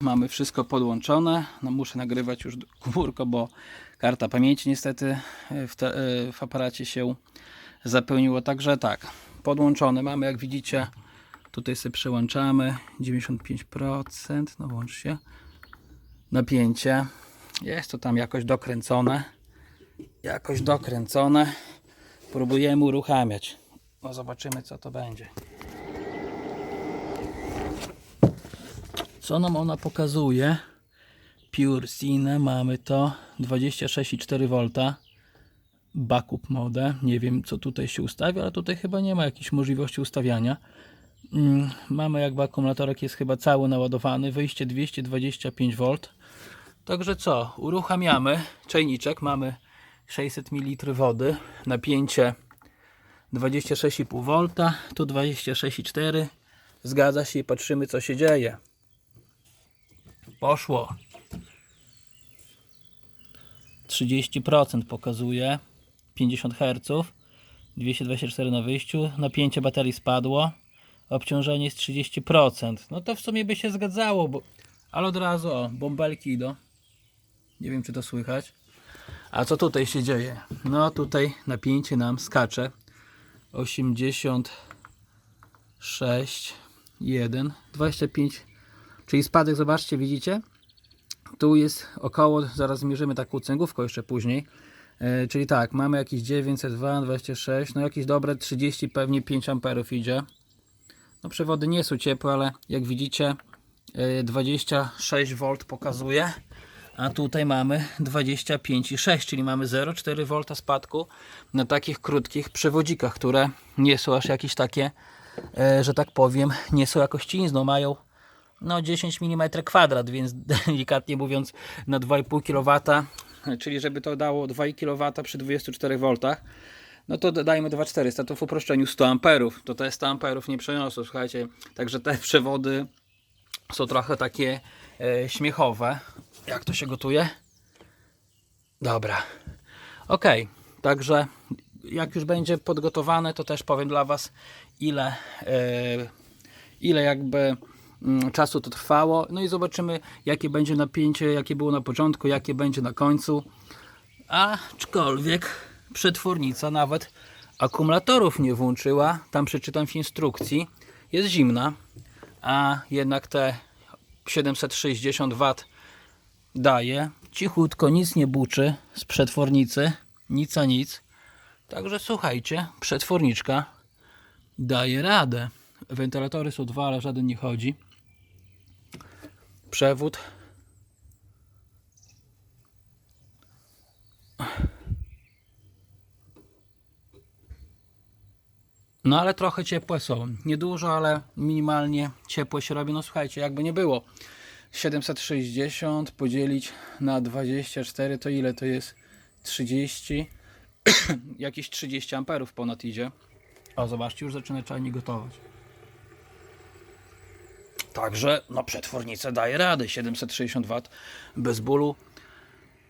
Mamy wszystko podłączone. No muszę nagrywać już komórko, bo karta pamięci niestety e, w, te, e, w aparacie się zapełniło. Także tak, podłączone mamy jak widzicie. Tutaj sobie przełączamy 95%. No włącz się. Napięcie. Jest to tam jakoś dokręcone. Jakoś dokręcone. Próbujemy uruchamiać. No zobaczymy co to będzie. Co nam ona pokazuje? Pure Cine, mamy to 26,4 V backup mode. Nie wiem co tutaj się ustawia, ale tutaj chyba nie ma jakiejś możliwości ustawiania. Mm, Mamy jakby akumulatorek jest chyba cały naładowany, wyjście 225 V. Także co, uruchamiamy czajniczek, mamy 600 ml wody, napięcie 26,5 V, tu 26,4 Zgadza się i patrzymy co się dzieje. Poszło. 30% pokazuje. 50 Hz. 224 na wyjściu. Napięcie baterii spadło. Obciążenie jest 30%. No to w sumie by się zgadzało, bo... ale od razu o, bąbelki idą. Nie wiem czy to słychać. A co tutaj się dzieje? No tutaj napięcie nam skacze. 86 1 25 Czyli spadek, zobaczcie, widzicie? Tu jest około, zaraz zmierzymy taką cęgówką jeszcze później. E, czyli tak, mamy jakieś 902, 26, no jakieś dobre 30, pewnie 5 amperów idzie. No przewody nie są ciepłe, ale jak widzicie e, 26 V pokazuje. A tutaj mamy 25,6, czyli mamy 0,4 V spadku na takich krótkich przewodzikach, które nie są aż jakieś takie, e, że tak powiem, nie są jakości no mają no 10 mm kwadrat, więc delikatnie mówiąc na 2,5 kW, czyli żeby to dało 2 kW przy 24 V, no to dodajmy 2400, to w uproszczeniu 100 amperów, to te 100 amperów nie przeniosą, słuchajcie, także te przewody są trochę takie e, śmiechowe. Jak to się gotuje? Dobra. Ok, także jak już będzie podgotowane, to też powiem dla Was ile, e, ile jakby czasu to trwało. No i zobaczymy, jakie będzie napięcie, jakie było na początku, jakie będzie na końcu. Aczkolwiek przetwornica nawet akumulatorów nie włączyła. Tam przeczytam w instrukcji. Jest zimna, a jednak te 760 W daje. Cichutko, nic nie buczy z przetwornicy. Nic a nic. Także słuchajcie, przetworniczka daje radę. Wentylatory są dwa, ale żaden nie chodzi. Przewód. No ale trochę ciepłe są. Niedużo, ale minimalnie ciepłe się robi. No słuchajcie, jakby nie było. 760 podzielić na 24 to ile to jest? 30 jakieś 30 amperów ponad idzie. O, zobaczcie, już zaczyna czajnik gotować. Także, no przetwornica daje radę. 760 W bez bólu.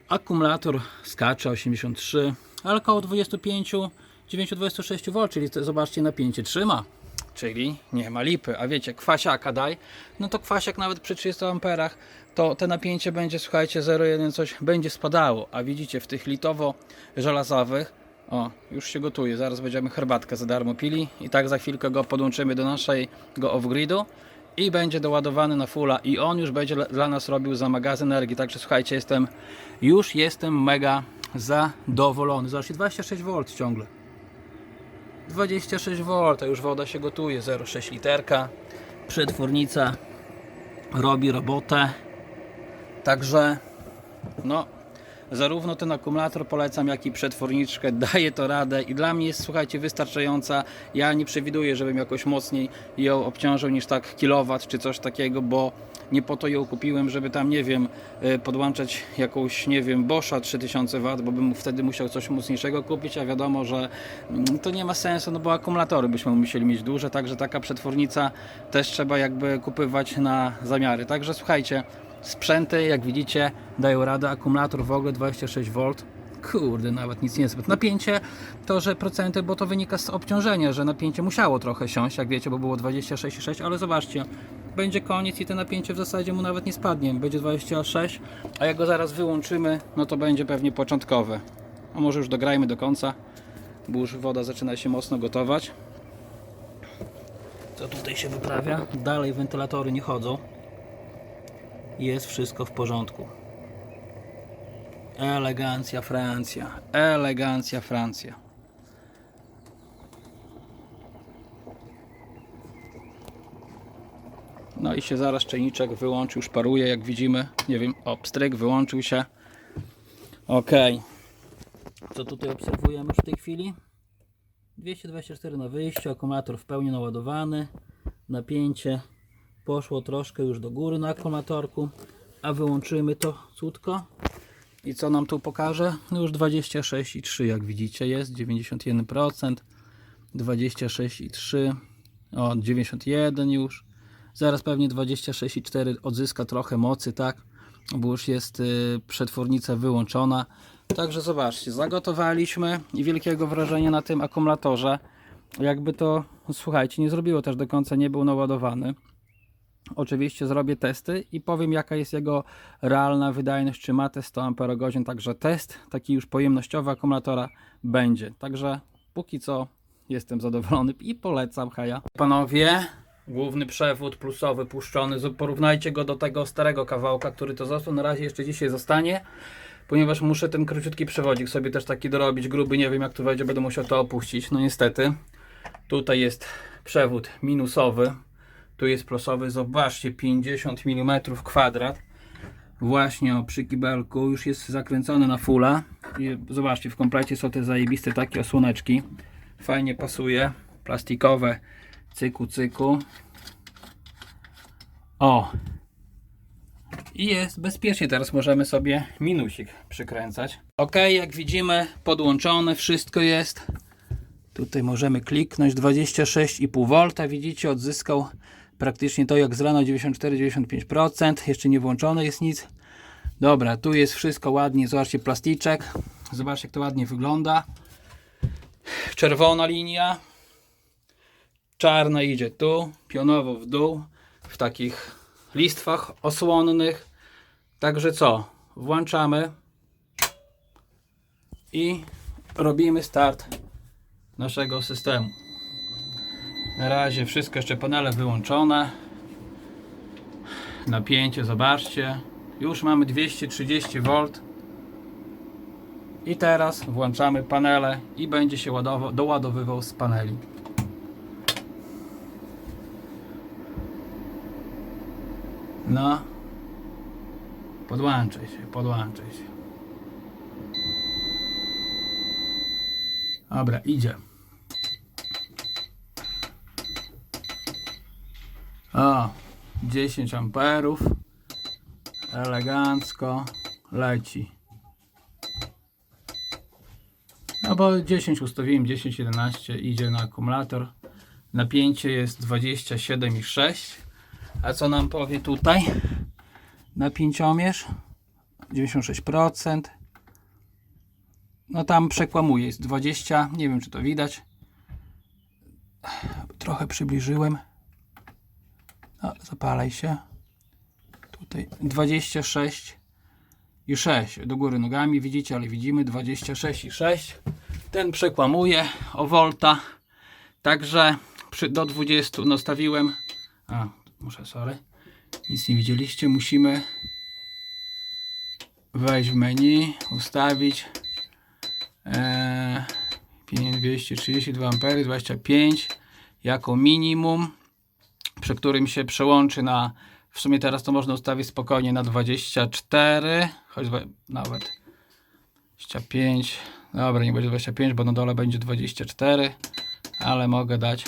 Akumulator skacze 83, ale około 25, 926 V, czyli zobaczcie napięcie trzyma. Czyli nie ma lipy. A wiecie, kwasiaka daj, no to kwasiak nawet przy 30 amperach, to te napięcie będzie, słuchajcie, 0,1 coś będzie spadało. A widzicie, w tych litowo-żelazowych, o, już się gotuje, zaraz będziemy herbatkę za darmo pili i tak za chwilkę go podłączymy do naszego off-gridu i będzie doładowany na fulla i on już będzie dla- nas robił za magazyn energii. Także słuchajcie, jestem już jestem mega zadowolony. Zobaczcie, 26 V ciągle. 26 V, a już woda się gotuje, 0,6 literka. Przetwornica robi robotę. Także no zarówno ten akumulator polecam, jak i przetworniczkę daje to radę i dla mnie jest, słuchajcie, wystarczająca. Ja nie przewiduję, żebym jakoś mocniej ją obciążył niż tak kilowat czy coś takiego, bo nie po to ją kupiłem, żeby tam, nie wiem, y, podłączać jakąś, nie wiem, Boscha 3000 W, bo bym wtedy musiał coś mocniejszego kupić, a wiadomo, że mm, to nie ma sensu, no bo akumulatory byśmy musieli mieć duże, także taka przetwornica też trzeba jakby kupywać na zamiary. Także słuchajcie, sprzęty, jak widzicie, dają radę. Akumulator w ogóle 26V. Kurde, nawet nic nie jest. Napięcie to, że procenty, bo to wynika z obciążenia, że napięcie musiało trochę siąść, jak wiecie, bo było 26,6, ale zobaczcie, będzie koniec i te napięcie w zasadzie mu nawet nie spadnie. Będzie 26, a jak go zaraz wyłączymy, no to będzie pewnie początkowe. A może już dograjmy do końca, bo już woda zaczyna się mocno gotować. Co tutaj się wyprawia? Dalej wentylatory nie chodzą. Jest wszystko w porządku. Elegancja Francja. Elegancja Francja. No i się zaraz czajniczek wyłączył, już paruje, jak widzimy. Nie wiem, o, pstryk wyłączył się. Ok. Co tutaj obserwujemy w tej chwili? 224 na wyjściu, akumulator w pełni naładowany. Napięcie poszło troszkę już do góry na akumulatorku. A wyłączymy to cudko. I co nam tu pokaże? No już 26,3 jak widzicie jest, 91%, 26,3, o 91 już, zaraz pewnie 26,4 odzyska trochę mocy, tak, bo już jest y, przetwornica wyłączona. Także zobaczcie, zagotowaliśmy i wielkiego wrażenia na tym akumulatorze, jakby to, słuchajcie, nie zrobiło też do końca, nie był naładowany. Oczywiście zrobię testy i powiem jaka jest jego realna wydajność, czy ma te 100 Ah, także test taki już pojemnościowy akumulatora będzie. Także póki co jestem zadowolony i polecam Haja. Panowie, główny przewód plusowy puszczony, porównajcie go do tego starego kawałka, który to został, na razie jeszcze dzisiaj zostanie. Ponieważ muszę ten króciutki przewodzik sobie też taki dorobić, gruby, nie wiem jak tu wejdzie, będę musiał to opuścić, no niestety. Tutaj jest przewód minusowy, tu jest plusowy, zobaczcie, 50 mm kwadrat. Właśnie o, przy kibelku już jest zakręcony na fulla. I zobaczcie, w komplecie są te zajebiste takie osłoneczki. Fajnie pasuje. Plastikowe, cyku cyku. O! I jest bezpiecznie, teraz możemy sobie minusik przykręcać. Ok, jak widzimy, podłączone, wszystko jest. Tutaj możemy kliknąć 26,5 V. Widzicie, odzyskał praktycznie to jak z rana 94-95%. Jeszcze nie włączone jest nic. Dobra, tu jest wszystko ładnie. Zobaczcie, plasticzek. Zobaczcie, jak to ładnie wygląda. Czerwona linia. Czarna idzie tu, pionowo w dół, w takich listwach osłonnych. Także co? Włączamy i robimy start naszego systemu. Na razie wszystko jeszcze panele wyłączone. Napięcie, zobaczcie. Już mamy 230 V. I teraz włączamy panele i będzie się ładował, doładowywał z paneli. No. Podłączaj się, podłączaj się. Dobra, idzie. O, 10 amperów. Elegancko leci. No bo 10 ustawiłem, 10, 11 idzie na akumulator. Napięcie jest 27,6. A co nam powie tutaj? Napięciomierz 96%. No tam przekłamuje, jest 20, nie wiem czy to widać. Trochę przybliżyłem. No, zapalaj się. Tutaj 26 i 6 do góry nogami widzicie, ale widzimy 26 i 6. Ten przekłamuje o volta. Także przy, do 20 nastawiłem. A, muszę, sorry. Nic nie widzieliście. Musimy wejść w menu, ustawić e, 232 A, 25 jako minimum przy którym się przełączy na w sumie teraz to można ustawić spokojnie na 24 choć nawet 25 dobra nie będzie 25 bo na dole będzie 24 ale mogę dać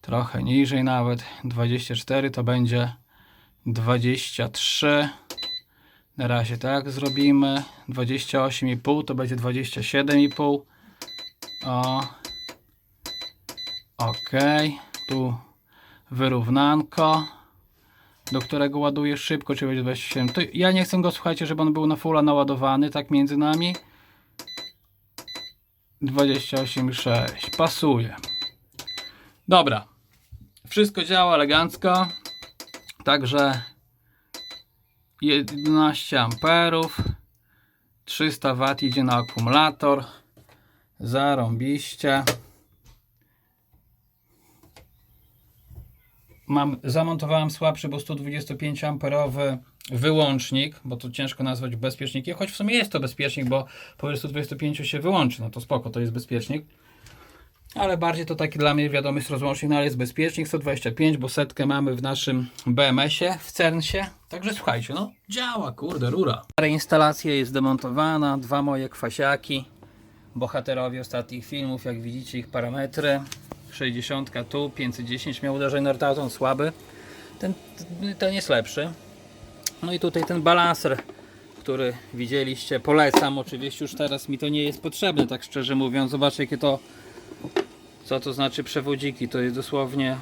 trochę niżej nawet. 24 to będzie 23 na razie tak zrobimy. 28,5 to będzie 27,5 o ok tu wyrównanko do którego ładujesz szybko, czy będzie 27. To ja nie chcę go, słuchajcie, żeby on był na fulla naładowany, tak między nami. 28,6. Pasuje. Dobra. Wszystko działa elegancko. Także 11 amperów. 300 W idzie na akumulator. Zarąbiście. Mam, zamontowałem słabszy, bo 125 amperowy wyłącznik, bo to ciężko nazwać bezpiecznikiem, choć w sumie jest to bezpiecznik, bo powyżej 125 się wyłączy, no to spoko, to jest bezpiecznik. Ale bardziej to taki dla mnie wiadomy rozłącznik, no ale jest bezpiecznik 125, bo setkę mamy w naszym BMS-ie, w Cernsie. Także słuchajcie, no działa, kurde, rura. Instalacja jest demontowana, dwa moje kwasiaki, bohaterowie ostatnich filmów, jak widzicie ich parametry. 60 tu, 510 miał uderzenie na rotaton słaby. Ten, ten jest lepszy. No i tutaj ten balanser, który widzieliście, polecam oczywiście, już teraz mi to nie jest potrzebne, tak szczerze mówiąc. Zobaczcie jakie to, co to znaczy przewodziki, to jest dosłownie,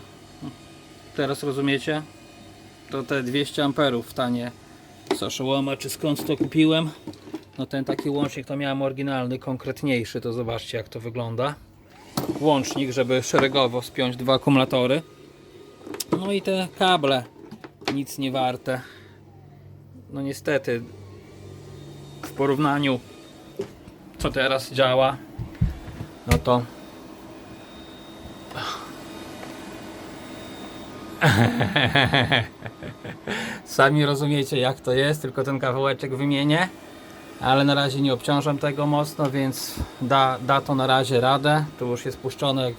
teraz rozumiecie? To te 200 amperów tanie z Oszołoma, czy skąd to kupiłem. No ten taki łącznik to miałem oryginalny, konkretniejszy, to zobaczcie jak to wygląda. Łącznik, żeby szeregowo spiąć dwa akumulatory. No i te kable, nic nie warte. No niestety, w porównaniu co teraz działa, no to sami rozumiecie jak to jest, tylko ten kawałeczek wymienię ale na razie nie obciążam tego mocno, więc da, da to na razie radę. To już jest puszczone, jak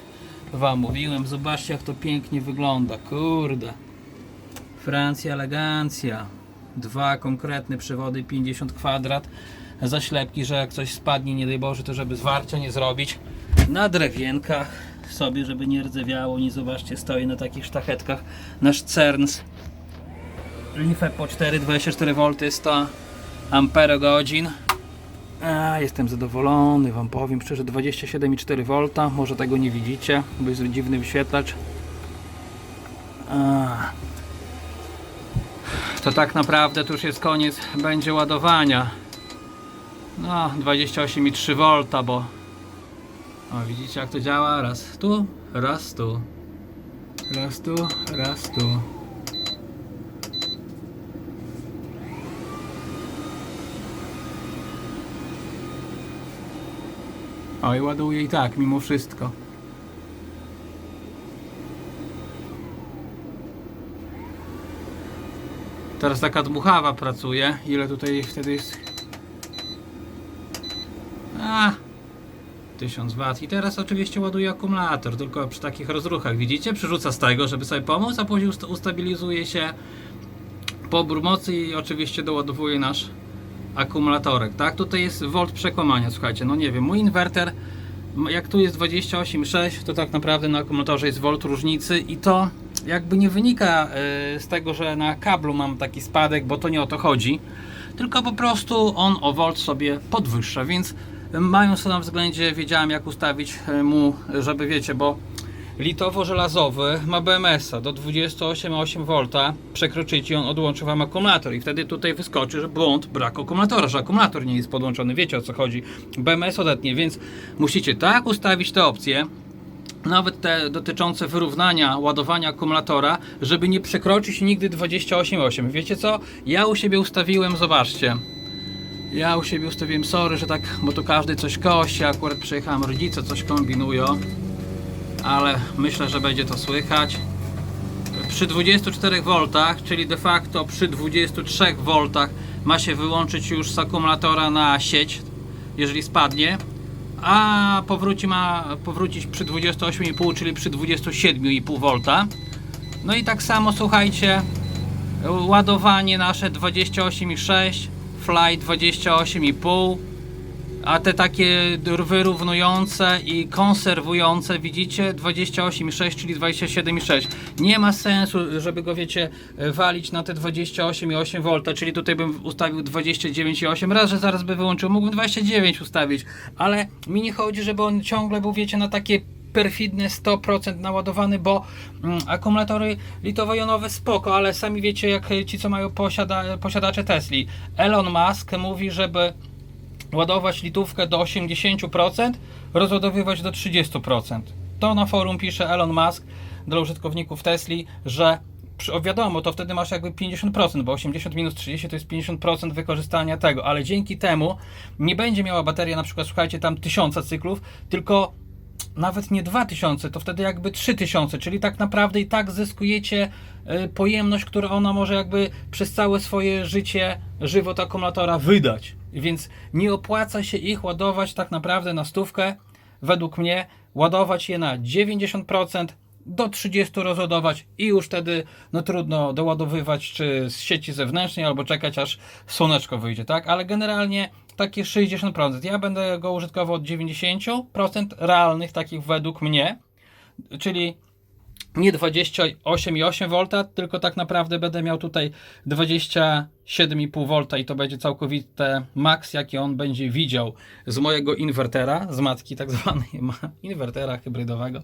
Wam mówiłem. Zobaczcie, jak to pięknie wygląda. Kurde. Francja, elegancja. Dwa konkretne przewody, 50 kwadrat. Zaślepki, że jak coś spadnie, nie daj Boże, to żeby zwarcia nie zrobić. Na drewienkach sobie, żeby nie rdzewiało. Nie zobaczcie, stoi na takich sztachetkach. Nasz Cerns. Lifę po 4,24V 100 amperogodzin. A, jestem zadowolony, Wam powiem szczerze, 27,4V, może tego nie widzicie, bo jest dziwny wyświetlacz. A. To tak naprawdę to już jest koniec, będzie ładowania. No, 28,3V, bo o, widzicie jak to działa? Raz tu, raz tu. Raz tu, raz tu. Oj, ładuje i tak, mimo wszystko. Teraz taka dmuchawa pracuje. Ile tutaj wtedy jest? A, 1000 W. I teraz oczywiście ładuje akumulator, tylko przy takich rozruchach. Widzicie? Przerzuca z tego, żeby sobie pomóc, a później usta- ustabilizuje się pobór mocy i oczywiście doładowuje nasz akumulatorek, tak? Tutaj jest volt przekłamania, słuchajcie, no nie wiem, mój inwerter, jak tu jest 28,6, to tak naprawdę na akumulatorze jest volt różnicy i to jakby nie wynika y, z tego, że na kablu mam taki spadek, bo to nie o to chodzi, tylko po prostu on o volt sobie podwyższa, więc mając to na względzie, wiedziałem jak ustawić y, mu, żeby wiecie, bo litowo-żelazowy ma BMS-a do 28,8 V przekroczycie on odłączy Wam akumulator. I wtedy tutaj wyskoczy, że błąd, brak akumulatora, że akumulator nie jest podłączony, wiecie o co chodzi. BMS odetnie, więc musicie tak ustawić te opcje nawet te dotyczące wyrównania ładowania akumulatora, żeby nie przekroczyć nigdy 28,8 wiecie co? Ja u siebie ustawiłem, zobaczcie. Ja u siebie ustawiłem, sorry, że tak, bo tu każdy coś kości, akurat przyjechałem, rodzice coś kombinują ale myślę, że będzie to słychać. Przy 24 V, czyli de facto przy 23 V ma się wyłączyć już z akumulatora na sieć, jeżeli spadnie, a powróci ma powrócić przy 28,5, czyli przy 27,5 V. No i tak samo słuchajcie, ładowanie nasze 28,6, fly 28,5 a te takie wyrównujące i konserwujące, widzicie, 28,6, czyli 27,6. Nie ma sensu, żeby go, wiecie, walić na te 28,8 V, czyli tutaj bym ustawił 29,8. Raz, że zaraz by wyłączył, mógłbym 29 ustawić, ale mi nie chodzi, żeby on ciągle był, wiecie, na takie perfidny, 100% naładowany, bo mm, akumulatory litowo-jonowe spoko, ale sami wiecie, jak ci, co mają posiada, posiadacze Tesli. Elon Musk mówi, żeby ładować litówkę do 80%, rozładowywać do 30%. To na forum pisze Elon Musk dla użytkowników Tesli, że wiadomo, to wtedy masz jakby 50%, bo 80 minus 30 to jest 50% wykorzystania tego, ale dzięki temu nie będzie miała bateria na przykład, słuchajcie, tam 1000 cyklów, tylko nawet nie 2000, to wtedy jakby 3000, czyli tak naprawdę i tak zyskujecie y, pojemność, którą ona może jakby przez całe swoje życie, żywot akumulatora wydać. Więc nie opłaca się ich ładować tak naprawdę na stówkę, według mnie, ładować je na 90%, do 30 rozładować i już wtedy no trudno doładowywać czy z sieci zewnętrznej albo czekać aż słoneczko wyjdzie, tak? Ale generalnie takie 60%. Ja będę go użytkował od 90% realnych takich według mnie, czyli nie 28,8 V, tylko tak naprawdę będę miał tutaj 27,5 V i to będzie całkowite max, jaki on będzie widział z mojego inwertera, z matki tak zwanej inwertera hybrydowego.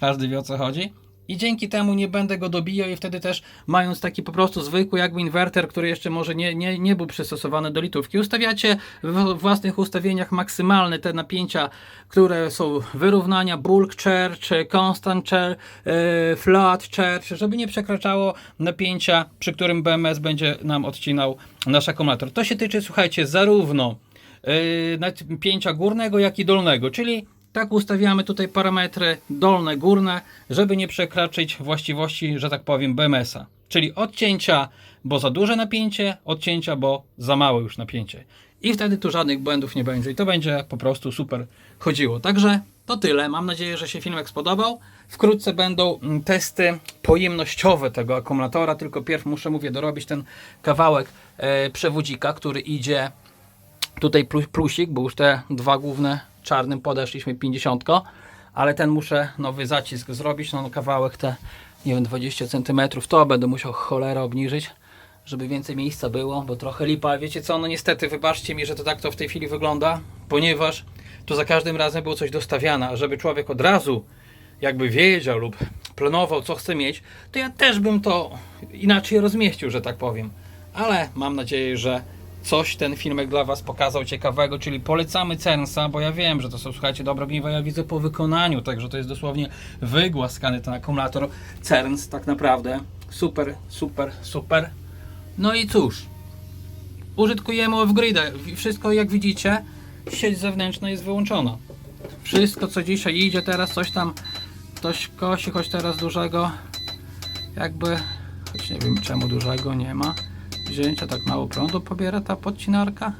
Każdy wie o co chodzi. I dzięki temu nie będę go dobijał i wtedy też mając taki po prostu zwykły jakby inwerter, który jeszcze może nie, nie, nie był przystosowany do litówki, ustawiacie w własnych ustawieniach maksymalne te napięcia, które są wyrównania, bulk charge, constant charge, e, flat charge, żeby nie przekraczało napięcia, przy którym BMS będzie nam odcinał nasz akumulator. To się tyczy, słuchajcie, zarówno yy, napięcia górnego, jak i dolnego, czyli tak ustawiamy tutaj parametry dolne, górne, żeby nie przekraczyć właściwości, że tak powiem, BMS-a. Czyli odcięcia, bo za duże napięcie, odcięcia, bo za małe już napięcie. I wtedy tu żadnych błędów nie będzie i to będzie po prostu super chodziło. Także to tyle. Mam nadzieję, że się filmek spodobał. Wkrótce będą mm, testy pojemnościowe tego akumulatora, tylko pierw muszę, mówię, dorobić ten kawałek e, przewodzika, który idzie tutaj plus, plusik, bo już te dwa główne czarnym podeszliśmy 50, ale ten muszę nowy zacisk zrobić, no, no kawałek te, nie wiem, 20 cm, to będę musiał cholera obniżyć, żeby więcej miejsca było, bo trochę lipa, wiecie co, no niestety, wybaczcie mi, że to tak to w tej chwili wygląda, ponieważ tu za każdym razem było coś dostawiane, a żeby człowiek od razu jakby wiedział lub planował, co chce mieć, to ja też bym to inaczej rozmieścił, że tak powiem. Ale mam nadzieję, że coś ten filmek dla Was pokazał ciekawego, czyli polecamy Cernsa, bo ja wiem, że to są, słuchajcie, dobre ogniwa, ja widzę po wykonaniu, także to jest dosłownie wygłaskany ten akumulator Cerns, tak naprawdę. Super, super, super. No i cóż, użytkujemy off-gridę. Wszystko, jak widzicie, sieć zewnętrzna jest wyłączona. Wszystko, co dzisiaj idzie, teraz coś tam ktoś kosi, choć teraz dużego jakby, choć nie wiem czemu dużego nie ma wzięcia, tak mało prądu pobiera ta podcinarka?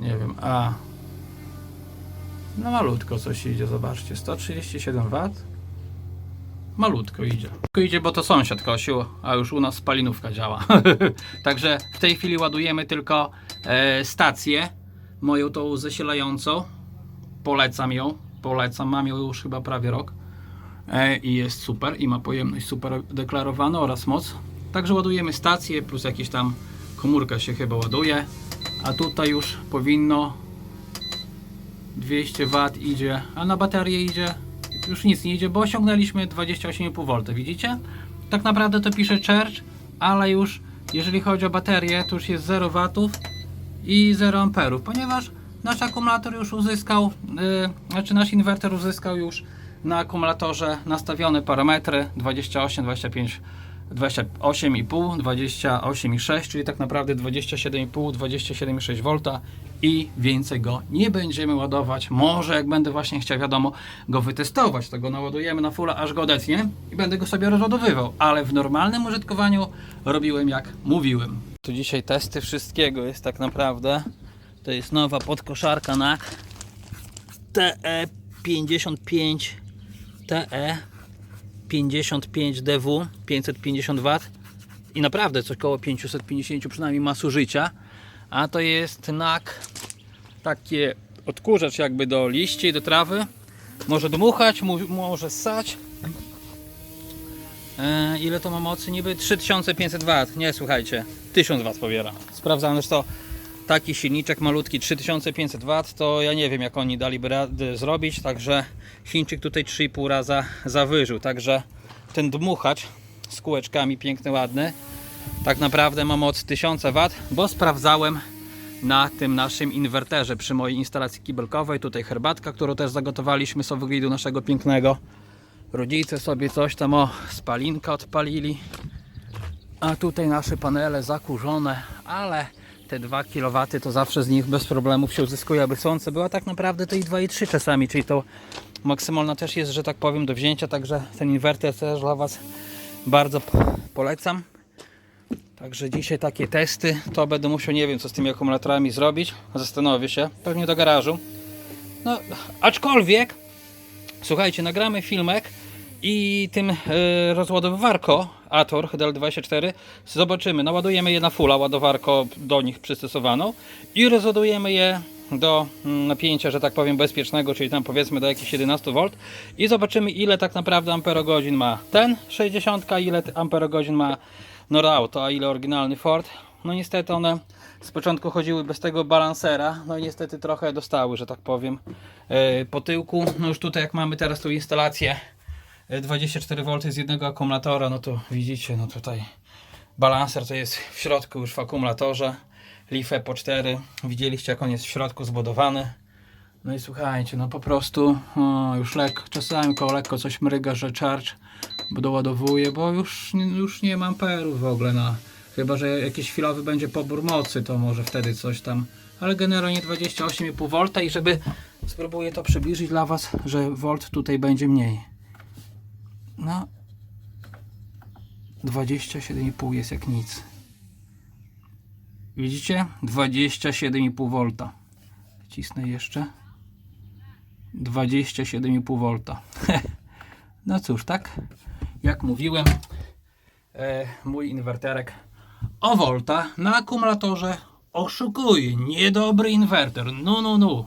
Nie wiem, a no malutko coś idzie, zobaczcie, 137 W malutko idzie. Malutko idzie, bo to sąsiad kosił, a już u nas spalinówka działa. Także w tej chwili ładujemy tylko e, stację, moją tą zasilającą. Polecam ją, polecam, mam ją już chyba prawie rok. E, I jest super, i ma pojemność super deklarowaną oraz moc. Także ładujemy stację, plus jakiś tam komórka się chyba ładuje. A tutaj już powinno 200 W idzie, a na baterię idzie już nic nie idzie, bo osiągnęliśmy 28,5 V, widzicie? Tak naprawdę to pisze charge, ale już jeżeli chodzi o baterię, to już jest 0 W i 0 amperów, ponieważ nasz akumulator już uzyskał, yy, znaczy nasz inwerter uzyskał już na akumulatorze nastawione parametry 28, 25, 28,5, 28,6, czyli tak naprawdę 27,5, 27,6 V i więcej go nie będziemy ładować. Może jak będę właśnie chciał, wiadomo, go wytestować, to go naładujemy na fulla, aż go odetnie i będę go sobie rozładowywał, ale w normalnym użytkowaniu robiłem jak mówiłem. Tu dzisiaj testy wszystkiego jest tak naprawdę. To jest nowa podkoszarka NAK TE55 TE 55 DW 550 W i naprawdę coś około 550 przynajmniej ma zużycia a to jest NAK takie odkurzacz jakby do liści, do trawy. Może dmuchać, mu- może ssać. E, ile to ma mocy? niby 3500 W nie słuchajcie, 1000 W pobiera. Sprawdzałem, to taki silniczek malutki 3500 W, to ja nie wiem jak oni daliby radę zrobić, także Chińczyk tutaj 3,5 raza zawyżył, także ten dmuchacz z kółeczkami piękny, ładny, tak naprawdę ma moc 1000 W, bo sprawdzałem na tym naszym inwerterze przy mojej instalacji kibelkowej, tutaj herbatka, którą też zagotowaliśmy z owyglidu naszego pięknego. Rodzice sobie coś tam o spalinka odpalili, a tutaj nasze panele zakurzone, ale te 2 kW to zawsze z nich bez problemów się uzyskuje, aby słońce była tak naprawdę to i 2,3 czasami, czyli to maksymalna też jest, że tak powiem, do wzięcia, także ten inwerter też dla Was bardzo polecam. Także dzisiaj takie testy, to będę musiał, nie wiem co z tymi akumulatorami zrobić, zastanowię się, pewnie do garażu. No, aczkolwiek, słuchajcie, nagramy filmek i tym e, rozładowywarko Ator HDL24 zobaczymy, naładujemy je na fulla ładowarko do nich przystosowaną i rozładujemy je do mm, napięcia, że tak powiem bezpiecznego, czyli tam powiedzmy do jakichś 11 V i zobaczymy ile tak naprawdę amperogodzin ma ten 60, ile amperogodzin ma Nordauto, a ile oryginalny Ford. No niestety one z początku chodziły bez tego balansera, no i niestety trochę dostały, że tak powiem, e, po tyłku. No już tutaj jak mamy teraz tą instalację 24V z jednego akumulatora, no to widzicie, no tutaj balanser to jest w środku już w akumulatorze. Life po 4, widzieliście jak on jest w środku zbudowany. No i słuchajcie, no po prostu o, już lekko, czasami koło lekko coś mryga, że charge doładowuje, bo już, już nie mam amperów w ogóle na. Chyba, że jakiś chwilowy będzie pobór mocy, to może wtedy coś tam. Ale generalnie 28,5 V i żeby spróbuję to przybliżyć dla Was, że volt tutaj będzie mniej. No 27,5 jest jak nic. Widzicie? 27,5 V. Wcisnę jeszcze. 27,5 V. No cóż, tak jak mówiłem, e, mój inwerterek o volta na akumulatorze oszukuje. Niedobry inwerter. No, no, no.